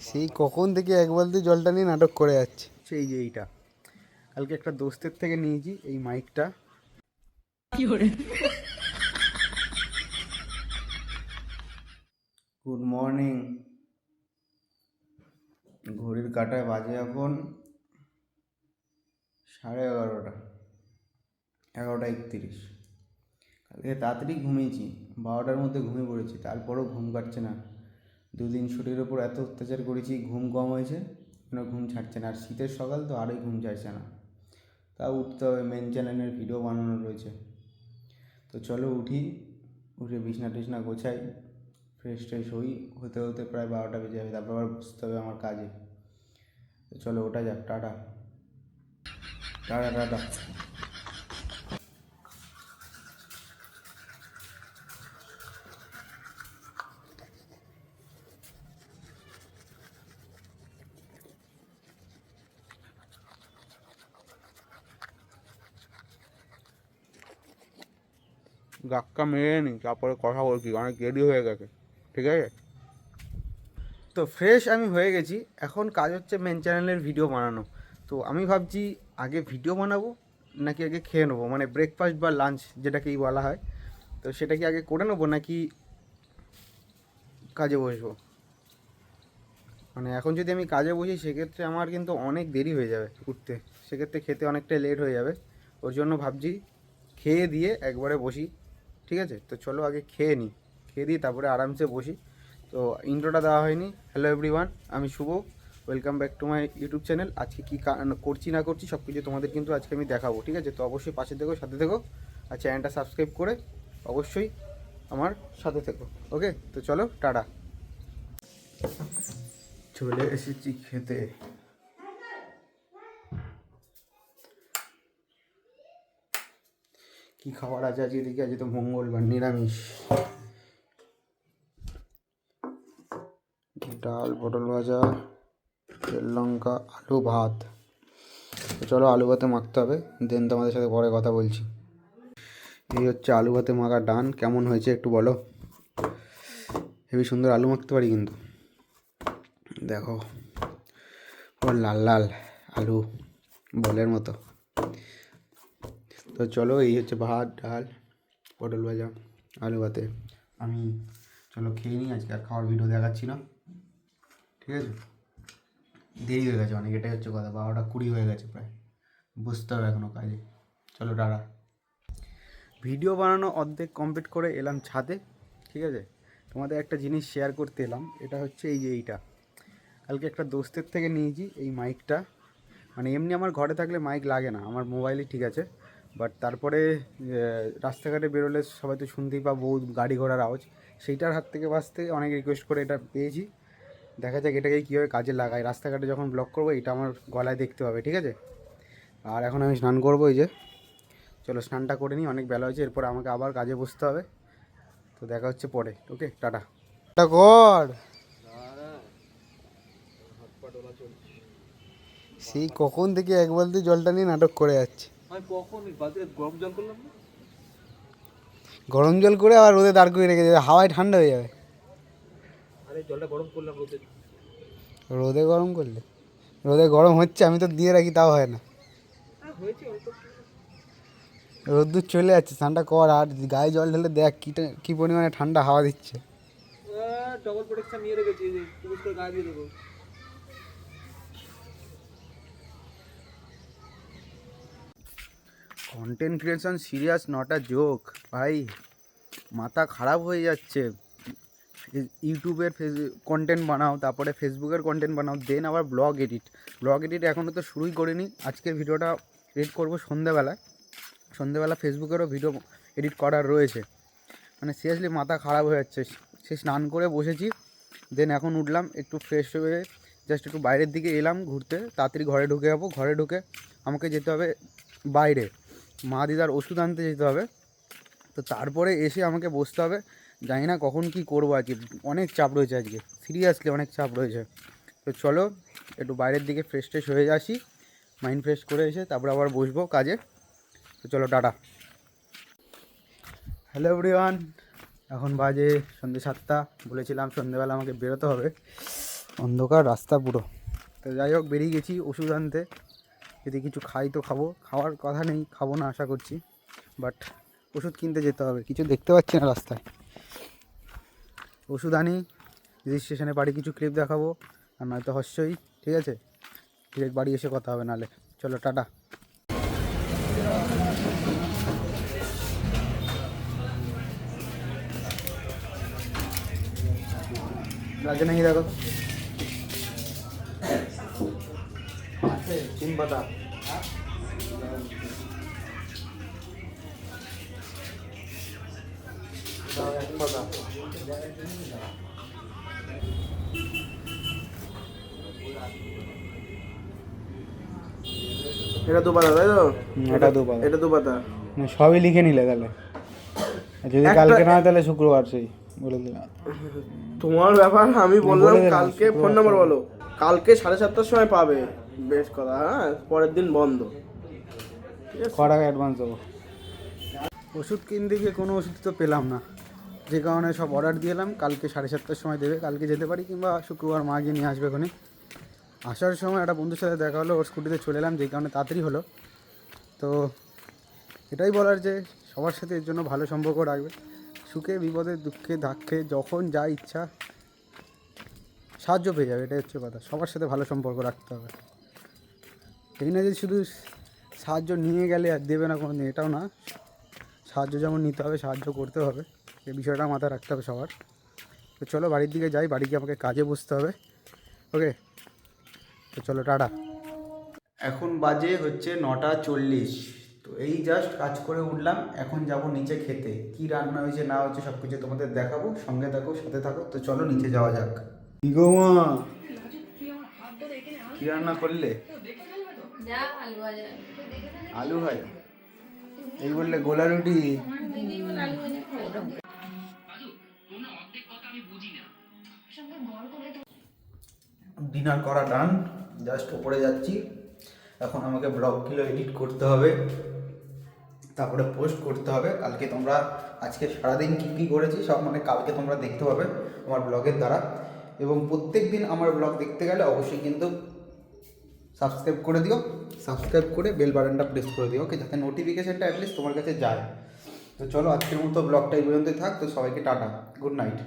সেই কখন থেকে এক বালতি জলটা নিয়ে নাটক করে যাচ্ছে। সেই যে এইটা। কালকে একটা দোস্তের থেকে নিয়েছি এই মাইকটা। Good morning. ঘড়ির কাটায় বাজে এখন সাড়ে এগারোটা। এগারোটা একত্রিশ। কালকে তাড়াতাড়ি ঘুমিয়েছি। বারোটার মধ্যে ঘুমিয়ে পড়েছি তারপরও ঘুম কাটছে না। দুদিন ছুটির ওপর এত অত্যাচার করেছি, ঘুম কম হয়েছে। কোনো ঘুম ছাড়ছে না? আর শীতের সকাল তো আরোই ঘুম ছাড়ছে না। তা উঠতে হবে মেন চ্যানেলের ভিডিও বানানো রয়েছে। তো চলো উঠি, উঠে বিছনা টিছনা গোছাই ফ্রেশ ট্রেশ হই। হতে হতে প্রায় বারোটা বেজে যাবে, তারপর আবার বসতে হবে আমার কাজে। তো চলো ওটা যাক, টাটা। Tata tata. গাক্কা মেরে নিই তারপরে কথা বলছি অনেক দেরি হয়ে গেছে, ঠিক আছে? তো ফ্রেশ আমি হয়ে গেছি, এখন কাজ হচ্ছে মেন চ্যানেলের ভিডিও বানানো। তো আমি ভাবছি আগে ভিডিও বানাবো, নাকি আগে খেয়ে নেব? মানে ব্রেকফাস্ট বা লাঞ্চ যেটাকেই বলা হয়। তো সেটা কি আগে করে নেব, নাকি কাজে বসবো? মানে এখন যদি আমি কাজে বসি, সেক্ষেত্রে আমার কিন্তু অনেক দেরি হয়ে যাবে উঠতে। সেক্ষেত্রে খেতে অনেকটাই লেট হয়ে যাবে। ওর জন্য ভাবছি, খেয়ে দিয়ে একবারে বসি। ঠিক আছে? তো চলো আগে খেয়ে নিই খেয়ে দিই তারপরে আরামসে বসি। তো ইন্ট্রোটা দেওয়া হয়নি। হ্যালো এভরিওয়ান আমি Shubho. Welcome back to my YouTube channel আজকে কী করছি না করছি সব কিছু তোমাদের কিন্তু আজকে আমি দেখাবো, ঠিক আছে? তো অবশ্যই পাশে থেকো, সাথে থেকো। আর চ্যানেলটা সাবস্ক্রাইব করে অবশ্যই আমার সাথে থেকো ওকে তো চলো, টাটা। চলে এসেছি খেতে। কি খাবার আছে আজকে? দেখি, আজকে তো মঙ্গলবার, নিরামিষ। ডাল, পটল ভাজা, তেল লঙ্কা, আলু ভাত। চলো আলু ভাতে মাখতে হবে, দেন তোমাদের সাথে পরে কথা বলছি। এই হচ্ছে আলু ভাতে মাখা ডান, কেমন হয়েছে একটু বলো? হেবি সুন্দর আলু মাখতে পারি কিন্তু। দেখো, পুরো লাল লাল আলু, বলের মতো। তো চলো এই হচ্ছে ভাত, ডাল, পটল ভাজা, আলু ভাতে। আমি চলো খেয়ে নিই, আজকে আর খাওয়ার ভিডিও দেখাচ্ছি না। ঠিক আছে? দেরি হয়ে গেছে অনেক, এটাই হচ্ছে কথা। বারোটা কুড়ি হয়ে গেছে প্রায়। বুঝতে হবে এখনও কাজে। চলো, টাটা। ভিডিও বানানো অর্ধেক কমপ্লিট করে এলাম ছাদে, ঠিক আছে? তোমাদের একটা জিনিস শেয়ার করতে এলাম, এটা হচ্ছে এই যে এইটা। কালকে একটা দোস্তের থেকে নিয়েছি, এই মাইকটা মানে এমনি আমার ঘরে থাকলে মাইক লাগে না, আমার মোবাইলই ঠিক আছে। বাট তারপরে রাস্তাঘাটে বেরোলে সবাই তো শুনতেই পাবো গাড়ি ঘোড়ার আওয়াজ। সেইটার হাত থেকে বাঁচতে অনেক রিকোয়েস্ট করে এটা পেয়েছি। দেখা যাক এটাকে কীভাবে কাজে লাগাই রাস্তাঘাটে যখন ব্লক করব এটা আমার গলায় দেখতে হবে ঠিক আছে? আর এখন আমি স্নান করব এই যে। চলো স্নানটা করে নিই অনেক বেলা হয়েছে এরপর আমাকে আবার কাজে বসতে হবে। তো দেখা হচ্ছে পরে ওকে? টাটা। টাটা কর। সেই কখন থেকে এক বালতি জলটা নিয়ে নাটক করে যাচ্ছে। আমি কখন বাজারে গরম জল করলাম না। গরম জল করে আবার রোদে দাঁড় করে রেখে দেবে হাওয়ায় ঠান্ডা হয়ে যাবে। আরে জলটা গরম করলাম রোদে। রোদে গরম করলে? রোদে গরম হচ্ছে আমি তো দিয়ে রাখি তাও হয় না। হ্যাঁ রোদ্দুর চলে যাচ্ছে ঠান্ডা কর আর গায়ে জল ঢেলে দেখ কী কী পরিমাণে ঠান্ডা হাওয়া দিচ্ছে। ডবল প্রোটেকশন নিয়ে রেখেছি গায়ে দিয়ে দেবো। Content creation serious not a joke ভাই, মাথা খারাপ হয়ে যাচ্ছে। ইউটিউবের ফেস কন্টেন্ট বানাও, তারপরে ফেসবুকের কন্টেন্ট বানাও দেন আবার ব্লগ এডিট ব্লগ এডিট এখনও তো শুরুই করিনি। আজকের ভিডিওটা এডিট করব সন্ধেবেলায় সন্ধেবেলা ফেসবুকেরও ভিডিও এডিট করার রয়েছে। মানে সিরিয়াসলি মাথা খারাপ হয়ে যাচ্ছে। সে স্নান করে বসেছি দেন এখন উঠলাম, একটু ফ্রেশ হয়ে জাস্ট একটু বাইরের দিকে এলাম ঘুরতে। তাড়াতাড়ি ঘরে ঢুকে যাব। ঘরে ঢুকে আমাকে যেতে হবে বাইরে। মা দিদার ওষুধ আনতে যেতে হবে। তো তারপরে এসে আমাকে বসতে হবে। জানি না কখন কি করব আজকে। অনেক চাপ রয়েছে আজকে। সিরিয়াসলি অনেক চাপ রয়েছে। তো চলো, একটু বাইরের দিকে ফ্রেশ ট্রেশ হয়ে আসি। মাইন্ড ফ্রেশ করে এসে তারপরে আবার বসবো কাজে। তো চলো, টাটা। হ্যালো এভরিওয়ান এখন বাজে সন্ধ্যে সাতটা। বলেছিলাম সন্ধ্যেবেলা আমাকে বেরোতে হবে। অন্ধকার, রাস্তা পুরো। তো যাই হোক, বেরিয়ে গেছি ওষুধ আনতে। যদি কিছু খাই তো খাব। খাওয়ার কথা নেই, খাব না আশা করছি। বাট ওষুধ কিনতে যেতে হবে, কিছু দেখতে পাচ্ছি না রাস্তায়। ওষুধ আনি রেজিস্ট্রেশনে বাড়ি কিছু ক্লিপ দেখাবো, আর নয়তো হস্যই, ঠিক আছে? ডিরেক্ট বাড়ি এসে কথা হবে নালে চলো, টাটা। নাকি দেখো। তিন পাতা। এটা দু পাতা তাই তো? এটা দু পাতা। এটা দু পাতা সবই লিখে নিলে তাহলে। যদি কালকে না হয় তাহলে শুক্রবার সেই বলে দিলাম। তোমার ব্যাপার আমি বললাম কালকে ফোন নাম্বার বলো। কালকে সাড়ে সাতটার সময় পাবে। বেশ কথা হ্যাঁ পরের দিন বন্ধ। ক টাকা অ্যাডভান্স দেবো? ওষুধ কিনতে গিয়ে কোনো ওষুধ তো পেলাম না। যে কারণে সব অর্ডার দিয়েলাম কালকে সাড়ে সাতটার সময় দেবে কালকে যেতে পারি কিংবা শুক্রবার মা গিয়ে নিয়ে আসবে ওখানে আসার সময় একটা বন্ধুর সাথে দেখা হলো ওর স্কুটিতে চলে এলাম যে কারণে তাড়াতাড়ি হলো। তো এটাই বলার যে সবার সাথে এর জন্য ভালো সম্পর্ক রাখবে। সুখে বিপদে দুঃখে ধাক্কে যখন যা ইচ্ছা সাহায্য পেয়ে যাবে এটাই হচ্ছে কথা। সবার সাথে ভালো সম্পর্ক রাখতে হবে। এই না যে শুধু সাহায্য নিয়ে গেলে আর দেবে না কোনো দিন এটাও না। সাহায্য যেমন নিতে হবে সাহায্য করতে হবে। এই বিষয়টা মাথায় রাখতে হবে সবার। তো চলো বাড়ির দিকে যাই বাড়ি গিয়ে আমাকে কাজে বসতে হবে। ওকে? তো চলো টাটা। এখন বাজে হচ্ছে নটা চল্লিশ। তো এই জাস্ট কাজ করে উঠলাম এখন যাব নিচে খেতে। কি রান্না হয়েছে না হয়েছে সব কিছু তোমাদের দেখাবো সঙ্গে থাকো সাথে থাকো। তো চলো নিচে যাওয়া যাক। কি রান্না করলে? আলু ভাজা। ভাই এই বললে গোলা রুটি। ডিনার করা ডান জাস্ট ওপরে যাচ্ছি। এখন আমাকে ব্লগগুলো এডিট করতে হবে। তারপরে পোস্ট করতে হবে। কালকে তোমরা আজকে সারাদিন কী কী করেছি সব মানে কালকে তোমরা দেখতে পাবে আমার ব্লগের দ্বারা। এবং প্রত্যেক দিন আমার ব্লগ দেখতে গেলে অবশ্যই কিন্তু সাবস্ক্রাইব করে দিও। সাবস্ক্রাইব করে বেল বাটনটা প্রেস করে দিও ওকে যাতে নোটিফিকেশানটা অ্যাটলিস্ট তোমার কাছে যায়। তো চলো, আজকের মতো ব্লগটা এই পর্যন্তই থাক। তো সবাইকে টাটা। Good night